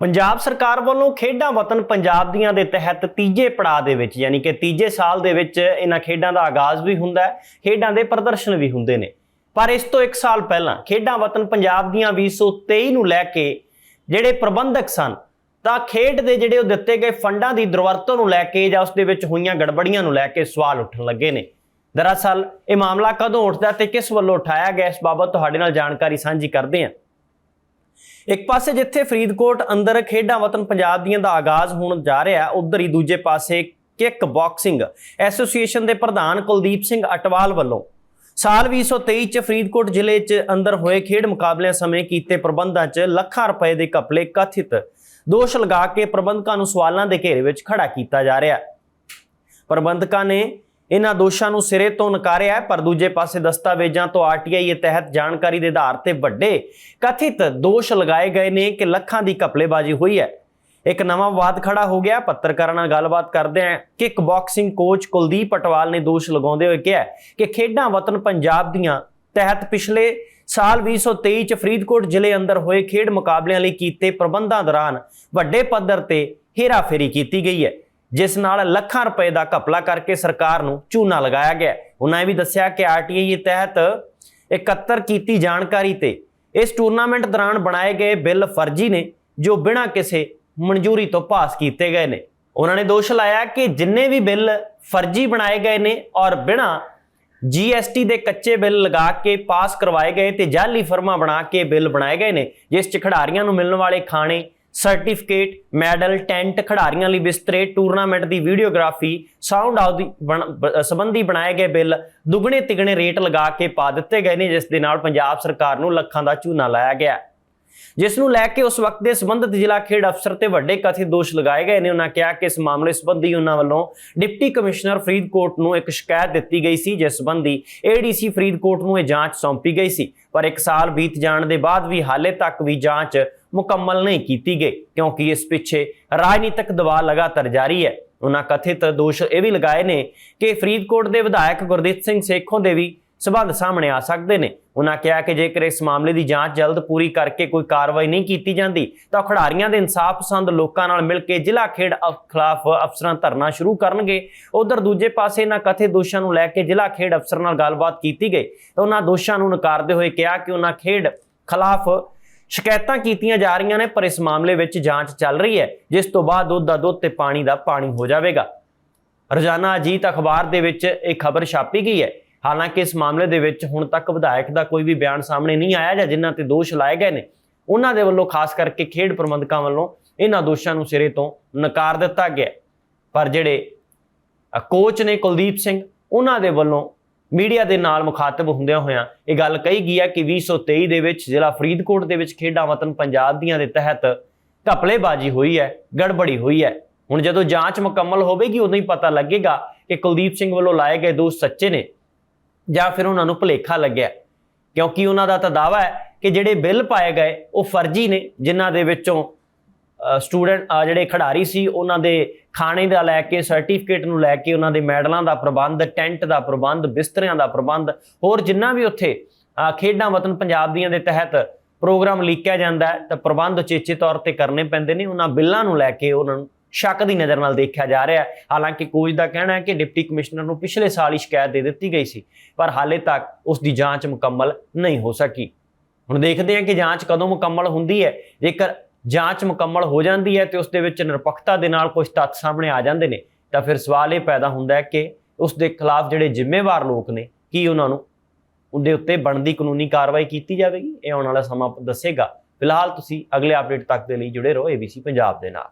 ਪੰਜਾਬ ਸਰਕਾਰ ਵੱਲੋਂ ਖੇਡਾਂ ਵਤਨ ਪੰਜਾਬ ਦੀਆਂ ਦੇ ਤਹਿਤ ਤੀਜੇ ਪੜਾਅ ਦੇ ਵਿੱਚ, ਯਾਨੀ ਕਿ ਤੀਜੇ ਸਾਲ ਦੇ ਵਿੱਚ ਇਹਨਾਂ ਖੇਡਾਂ ਦਾ ਆਗਾਜ਼ ਵੀ ਹੁੰਦਾ ਹੈ, ਖੇਡਾਂ ਦੇ ਪ੍ਰਦਰਸ਼ਨ ਵੀ ਹੁੰਦੇ ਨੇ। ਪਰ ਇਸ ਤੋਂ 1 ਸਾਲ ਪਹਿਲਾਂ ਖੇਡਾਂ ਵਤਨ ਪੰਜਾਬ ਦੀਆਂ 2023 ਨੂੰ ਲੈ ਕੇ ਜਿਹੜੇ ਪ੍ਰਬੰਧਕ ਸਨ, ਤਾਂ ਖੇਡ ਦੇ ਜਿਹੜੇ ਉਹ ਦਿੱਤੇ ਗਏ ਫੰਡਾਂ ਦੀ ਦੁਰਵਰਤੋਂ ਨੂੰ ਲੈ ਕੇ ਜਾਂ ਉਸ ਦੇ ਵਿੱਚ ਹੋਈਆਂ ਗੜਬੜੀਆਂ ਨੂੰ ਲੈ ਕੇ ਸਵਾਲ ਉੱਠਣ ਲੱਗੇ ਨੇ। ਦਰਅਸਲ, ਇਹ ਮਾਮਲਾ ਕਦੋਂ ਉੱਠਦਾ ਤੇ ਕਿਸ ਵੱਲੋਂ ਉਠਾਇਆ ਗਿਆ, ਇਸ ਬਾਬਤ ਤੁਹਾਡੇ ਨਾਲ ਜਾਣਕਾਰੀ ਸਾਂਝੀ ਕਰਦੇ ਹਾਂ। ਇੱਕ ਪਾਸੇ ਜਿੱਥੇ ਫਰੀਦਕੋਟ ਅੰਦਰ ਖੇਡਾਂ ਵਤਨ ਪੰਜਾਬ ਦੀਆਂ ਦਾ ਆਗਾਜ਼ ਹੋਣ ਜਾ ਰਿਹਾ, ਉਧਰ ਹੀ ਦੂਜੇ ਪਾਸੇ ਕਿੱਕ ਬਾਕਸਿੰਗ ਐਸੋਸੀਏਸ਼ਨ ਦੇ ਪ੍ਰਧਾਨ ਕੁਲਦੀਪ ਸਿੰਘ ਅਟਵਾਲ ਵੱਲੋਂ। ਸਾਲ 2023 ਚ ਫਰੀਦਕੋਟ ਜ਼ਿਲ੍ਹੇ ਚ ਅੰਦਰ ਹੋਏ ਖੇਡ ਮੁਕਾਬਲਿਆਂ ਸਮੇਂ ਕੀਤੇ ਪ੍ਰਬੰਧਾਂ ਚ ਲੱਖਾਂ ਰੁਪਏ ਦੇ ਘਪਲੇ ਕਥਿਤ ਦੋਸ਼ ਲਗਾ ਕੇ ਪ੍ਰਬੰਧਕਾਂ ਨੂੰ ਸਵਾਲਾਂ ਦੇ ਘੇਰੇ ਵਿੱਚ ਖੜਾ ਕੀਤਾ ਜਾ ਰਿਹਾ। ਹੈ ਪ੍ਰਬੰਧਕਾਂ ਨੇ ਇਹਨਾਂ ਦੋਸ਼ਾਂ ਨੂੰ ਸਿਰੇ ਤੋਂ ਨਕਾਰਿਆ ਹੈ, ਪਰ ਦੂਜੇ ਪਾਸੇ ਦਸਤਾਵੇਜ਼ਾਂ ਤੋਂ ਆਰਟੀਆਈ ਦੇ ਤਹਿਤ ਜਾਣਕਾਰੀ ਦੇ ਆਧਾਰ ਤੇ ਵੱਡੇ ਕਥਿਤ ਦੋਸ਼ ਲਗਾਏ ਗਏ ਨੇ ਕਿ ਲੱਖਾਂ ਦੀ ਘਪਲੇਬਾਜ਼ੀ ਹੋਈ ਹੈ। ਇੱਕ ਨਵਾਂ ਵਾਦ ਖੜਾ ਹੋ ਗਿਆ। ਪੱਤਰਕਾਰਾਂ ਨਾਲ ਗੱਲਬਾਤ ਕਰਦੇ ਆਂ kick boxing coach Kuldeep Patwal ਨੇ ਦੋਸ਼ ਲਗਾਉਂਦੇ ਹੋਏ ਕਿਹਾ ਕਿ ਖੇਡਾਂ ਵਤਨ ਪੰਜਾਬ ਦੀਆਂ ਤਹਿਤ ਪਿਛਲੇ ਸਾਲ 2023 ਚ ਫਰੀਦਕੋਟ ਜ਼ਿਲ੍ਹੇ ਅੰਦਰ ਹੋਏ ਖੇਡ ਮੁਕਾਬਲਿਆਂ ਲਈ ਕੀਤੇ ਪ੍ਰਬੰਧਾਂ ਦੌਰਾਨ ਵੱਡੇ ਪੱਧਰ ਤੇ ਹੇਰਾਫੇਰੀ ਕੀਤੀ ਗਈ ਹੈ। ਜਿਸ ਨਾਲ ਲੱਖਾਂ ਰੁਪਏ ਦਾ ਘਪਲਾ ਕਰਕੇ ਸਰਕਾਰ ਨੂੰ ਝੂਨਾ ਲਗਾਇਆ ਗਿਆ। ਉਹਨਾਂ ਇਹ ਵੀ ਦੱਸਿਆ ਕਿ ਆਰਟੀਆਈ ਦੇ ਤਹਿਤ ਇਕੱਤਰ ਕੀਤੀ ਜਾਣਕਾਰੀ ਤੇ ਇਸ ਟੂਰਨਾਮੈਂਟ ਦੌਰਾਨ ਬਣਾਏ ਗਏ ਬਿੱਲ ਫਰਜ਼ੀ ਨੇ, ਜੋ ਬਿਨਾਂ ਕਿਸੇ ਮਨਜ਼ੂਰੀ ਤੋਂ ਪਾਸ ਕੀਤੇ ਗਏ ਨੇ। ਉਹਨਾਂ ਨੇ ਦੋਸ਼ ਲਾਇਆ ਕਿ ਜਿੰਨੇ ਵੀ ਬਿੱਲ ਫਰਜ਼ੀ ਬਣਾਏ ਗਏ ਨੇ ਔਰ ਬਿਨਾਂ ਜੀਐਸਟੀ ਦੇ ਕੱਚੇ ਬਿੱਲ ਲਗਾ ਕੇ ਪਾਸ ਕਰਵਾਏ ਗਏ ਤੇ ਜਾਲੀ ਫਰਮਾਂ ਬਣਾ ਕੇ ਬਿੱਲ ਬਣਾਏ ਗਏ ਨੇ, ਜਿਸ 'ਚ ਖਿਡਾਰੀਆਂ ਨੂੰ ਮਿਲਣ ਵਾਲੇ ਖਾਣੇ ਸਰਟੀਫਿਕੇਟ, ਮੈਡਲ, ਟੈਂਟ, ਖਿਡਾਰੀਆਂ ਲਈ ਬਿਸਤਰੇ, ਟੂਰਨਾਮੈਂਟ ਦੀ ਵੀਡੀਓਗ੍ਰਾਫੀ, ਸਾਊਂਡ ਆਉਦੀ ਸੰਬੰਧੀ ਬਣਾਏ ਗਏ ਬਿੱਲ ਦੁੱਗਣੇ ਤਿਗਣੇ ਰੇਟ ਲਗਾ ਕੇ ਪਾ ਦਿੱਤੇ ਗਏ ਨੇ, ਜਿਸ ਦੇ ਨਾਲ ਪੰਜਾਬ ਸਰਕਾਰ ਨੂੰ ਲੱਖਾਂ ਦਾ ਝੂਨਾ ਲਾਇਆ ਗਿਆ। ਜਿਸ ਨੂੰ ਲੈ ਕੇ ਉਸ ਵਕਤ ਦੇ ਸੰਬੰਧਿਤ ਜ਼ਿਲ੍ਹਾ ਖੇਡ ਅਫਸਰ ਤੇ ਵੱਡੇ ਕਥਿਤ ਦੋਸ਼ ਲਗਾਏ ਗਏ ਨੇ, ਉਹਨਾਂ ਕਿਹਾ ਕਿ ਇਸ ਮਾਮਲੇ ਸੰਬੰਧੀ ਉਹਨਾਂ ਵੱਲੋਂ ਡਿਪਟੀ ਕਮਿਸ਼ਨਰ ਫਰੀਦਕੋਟ ਨੂੰ ਇੱਕ ਸ਼ਿਕਾਇਤ ਦਿੱਤੀ ਗਈ ਸੀ, ਜਿਸ ਸੰਬੰਧੀ ਏਡੀਸੀ ਫਰੀਦਕੋਟ ਨੂੰ ਇਹ ਜਾਂਚ ਸੌਂਪੀ ਗਈ ਸੀ। ਪਰ ਇੱਕ ਸਾਲ ਬੀਤ ਜਾਣ ਦੇ ਬਾਅਦ ਵੀ ਹਾਲੇ ਤੱਕ ਵੀ ਜਾਂਚ ਮੁਕੰਮਲ ਨਹੀਂ ਕੀਤੀ ਗਈ, ਕਿਉਂਕਿ ਇਸ ਪਿੱਛੇ ਰਾਜਨੀਤਿਕ ਦਬਾਅ ਲਗਾਤਾਰ ਜਾਰੀ ਹੈ। ਉਹਨਾਂ ਕਥਿਤ ਦੋਸ਼ ਇਹ ਵੀ ਲਗਾਏ ਨੇ ਕਿ ਫਰੀਦਕੋਟ ਦੇ ਵਿਧਾਇਕ ਗੁਰਦੀਪ ਸਿੰਘ ਸੇਖੋਂ ਦੇ ਵੀ ਸਬੰਧ ਸਾਹਮਣੇ ਆ ਸਕਦੇ ਨੇ। ਉਹਨਾਂ ਕਿਹਾ ਕਿ ਜੇਕਰ ਇਸ ਮਾਮਲੇ ਦੀ ਜਾਂਚ ਜਲਦ ਪੂਰੀ ਕਰਕੇ ਕੋਈ ਕਾਰਵਾਈ ਨਹੀਂ ਕੀਤੀ ਜਾਂਦੀ, ਤਾਂ ਖਿਡਾਰੀਆਂ ਦੇ ਇਨਸਾਫ ਪਸੰਦ ਲੋਕਾਂ ਨਾਲ ਮਿਲ ਕੇ ਜ਼ਿਲ੍ਹਾ ਖੇਡ ਅਫ- ਖਿਲਾਫ ਅਫਸਰਾਂ ਧਰਨਾ ਸ਼ੁਰੂ ਕਰਨਗੇ। ਉਧਰ ਦੂਜੇ ਪਾਸੇ ਇਹਨਾਂ ਕਥਿਤ ਦੋਸ਼ਾਂ ਨੂੰ ਲੈ ਕੇ ਜ਼ਿਲ੍ਹਾ ਖੇਡ ਅਫਸਰ ਨਾਲ ਗੱਲਬਾਤ ਕੀਤੀ ਗਈ। ਤਾਂ ਉਹਨਾਂ ਦੋਸ਼ਾਂ ਨੂੰ ਨਕਾਰਦੇ ਹੋਏ ਕਿਹਾ ਕਿ ਉਹਨਾਂ ਖੇਡ ਖਿਲਾਫ ਸ਼ਿਕਾਇਤਾਂ ਕੀਤੀਆਂ ਜਾ ਰਹੀਆਂ ਨੇ, ਪਰ ਇਸ ਮਾਮਲੇ ਵਿੱਚ ਜਾਂਚ ਚੱਲ ਰਹੀ ਹੈ, ਜਿਸ ਤੋਂ ਬਾਅਦ ਦੁੱਧ ਦਾ ਦੁੱਧ ਤੇ ਪਾਣੀ ਦਾ ਪਾਣੀ ਹੋ ਜਾਵੇਗਾ। ਰੋਜ਼ਾਨਾ ਅਜੀਤ ਅਖਬਾਰ ਦੇ ਵਿੱਚ ਇਹ ਖਬਰ ਛਾਪੀ ਗਈ ਹੈ। ਹਾਲਾਂਕਿ ਇਸ ਮਾਮਲੇ ਦੇ ਵਿੱਚ ਹੁਣ ਤੱਕ ਵਿਧਾਇਕ ਦਾ ਕੋਈ ਵੀ ਬਿਆਨ ਸਾਹਮਣੇ ਨਹੀਂ ਆਇਆ ਜਾਂ ਜਿਨ੍ਹਾਂ ਤੇ ਦੋਸ਼ ਲਾਏ ਗਏ ਨੇ, ਉਹਨਾਂ ਦੇ ਵੱਲੋਂ ਖਾਸ ਕਰਕੇ ਖੇਡ ਪ੍ਰਬੰਧਕਾਂ ਵੱਲੋਂ ਇਹਨਾਂ ਦੋਸ਼ਾਂ ਨੂੰ ਸਿਰੇ ਤੋਂ ਨਕਾਰ ਦਿੱਤਾ ਗਿਆ ਪਰ ਜਿਹੜੇ ਕੋਚ ਨੇ ਕੁਲਦੀਪ ਸਿੰਘ, ਉਹਨਾਂ ਦੇ ਵੱਲੋਂ ਮੀਡੀਆ ਦੇ ਨਾਲ ਮੁਖਾਤਬ ਹੁੰਦਿਆਂ ਹੋਇਆਂ ਇਹ ਗੱਲ ਕਹੀ ਗਈ ਹੈ ਕਿ 2023 ਦੇ ਵਿੱਚ ਜ਼ਿਲ੍ਹਾ ਫਰੀਦਕੋਟ ਦੇ ਵਿੱਚ ਖੇਡਾਂ ਵਤਨ ਪੰਜਾਬ ਦੀਆਂ ਦੇ ਤਹਿਤ ਘਪਲੇਬਾਜ਼ੀ ਹੋਈ ਹੈ, ਗੜਬੜੀ ਹੋਈ ਹੈ। ਹੁਣ ਜਦੋਂ ਜਾਂਚ ਮੁਕੰਮਲ ਹੋਵੇਗੀ, ਉਦੋਂ ਹੀ ਪਤਾ ਲੱਗੇਗਾ ਕਿ ਕੁਲਦੀਪ ਸਿੰਘ ਵੱਲੋਂ ਲਾਏ ਗਏ ਦੋਸ਼ ਸੱਚੇ ਨੇ ਜਾਂ ਫਿਰ ਉਹਨਾਂ ਨੂੰ ਭੁਲੇਖਾ ਲੱਗਿਆ ਕਿਉਂਕਿ ਉਹਨਾਂ ਦਾ ਤਾਂ ਦਾਵਾ ਹੈ ਕਿ ਜਿਹੜੇ ਬਿੱਲ ਪਾਏ ਗਏ, ਉਹ ਫਰਜ਼ੀ ਨੇ, ਜਿਨ੍ਹਾਂ ਦੇ ਵਿੱਚੋਂ ਸਟੂਡੈਂਟ ਜਿਹੜੇ ਖਿਡਾਰੀ ਸੀ, ਉਹਨਾਂ ਦੇ ਖਾਣੇ ਦਾ ਲੈ ਕੇ ਸਰਟੀਫਿਕੇਟ ਨੂੰ ਲੈ ਕੇ, ਉਹਨਾਂ ਦੇ ਮੈਡਲਾਂ ਦਾ ਪ੍ਰਬੰਧ, ਟੈਂਟ ਦਾ ਪ੍ਰਬੰਧ, ਬਿਸਤਰਿਆਂ ਦਾ ਪ੍ਰਬੰਧ, ਹੋਰ ਜਿੰਨਾ ਵੀ ਉੱਥੇ ਖੇਡਾਂ ਵਤਨ ਪੰਜਾਬ ਦੀਆਂ ਦੇ ਤਹਿਤ ਪ੍ਰੋਗਰਾਮ ਲੀਕਿਆ ਜਾਂਦਾ ਤਾਂ ਪ੍ਰਬੰਧ ਚੇਚੇ ਤੌਰ ਤੇ ਕਰਨੇ ਪੈਂਦੇ ਨੇ, ਉਹਨਾਂ ਬਿੱਲਾਂ ਨੂੰ ਲੈ ਕੇ ਉਹਨਾਂ ਨੂੰ ਸ਼ੱਕ ਦੀ ਨਜ਼ਰ ਨਾਲ ਦੇਖਿਆ ਜਾ ਰਿਹਾ ਹੈ। ਹਾਲਾਂਕਿ ਕੋਚ ਦਾ ਕਹਿਣਾ ਹੈ ਕਿ ਡਿਪਟੀ ਕਮਿਸ਼ਨਰ ਨੂੰ ਪਿਛਲੇ ਸਾਲ ਹੀ ਸ਼ਿਕਾਇਤ ਦੇ ਦਿੱਤੀ ਗਈ ਸੀ, ਪਰ ਹਾਲੇ ਤੱਕ ਉਸ ਦੀ ਜਾਂਚ ਮੁਕੰਮਲ ਨਹੀਂ ਹੋ ਸਕੀ। ਹੁਣ ਦੇਖਦੇ ਹਾਂ ਕਿ ਜਾਂਚ ਕਦੋਂ ਮੁਕੰਮਲ ਹੁੰਦੀ ਹੈ। ਜੇਕਰ ਜਾਂਚ ਮੁਕੰਮਲ ਹੋ ਜਾਂਦੀ ਹੈ ਤੇ ਉਸ ਦੇ ਵਿੱਚ ਨਿਰਪੱਖਤਾ ਦੇ ਨਾਲ ਕੁਝ ਤੱਥ ਸਾਹਮਣੇ ਆ ਜਾਂਦੇ ਨੇ, ਤਾਂ ਫਿਰ ਸਵਾਲ ਇਹ ਪੈਦਾ ਹੁੰਦਾ ਹੈ ਕਿ ਉਸ ਦੇ ਖਿਲਾਫ ਜਿਹੜੇ ਜ਼ਿੰਮੇਵਾਰ ਲੋਕ ਨੇ, ਕੀ ਉਹਨਾਂ ਨੂੰ ਉਹਦੇ ਉੱਤੇ ਬਣਦੀ ਕਾਨੂੰਨੀ ਕਾਰਵਾਈ ਕੀਤੀ ਜਾਵੇਗੀ? ਇਹ ਆਉਣ ਵਾਲਾ ਸਮਾਂ ਦੱਸੇਗਾ। ਫਿਲਹਾਲ ਤੁਸੀਂ ਅਗਲੇ ਅਪਡੇਟ ਤੱਕ ਦੇ ਲਈ ਜੁੜੇ ਰਹੋ ABC ਪੰਜਾਬ ਦੇ ਨਾਲ।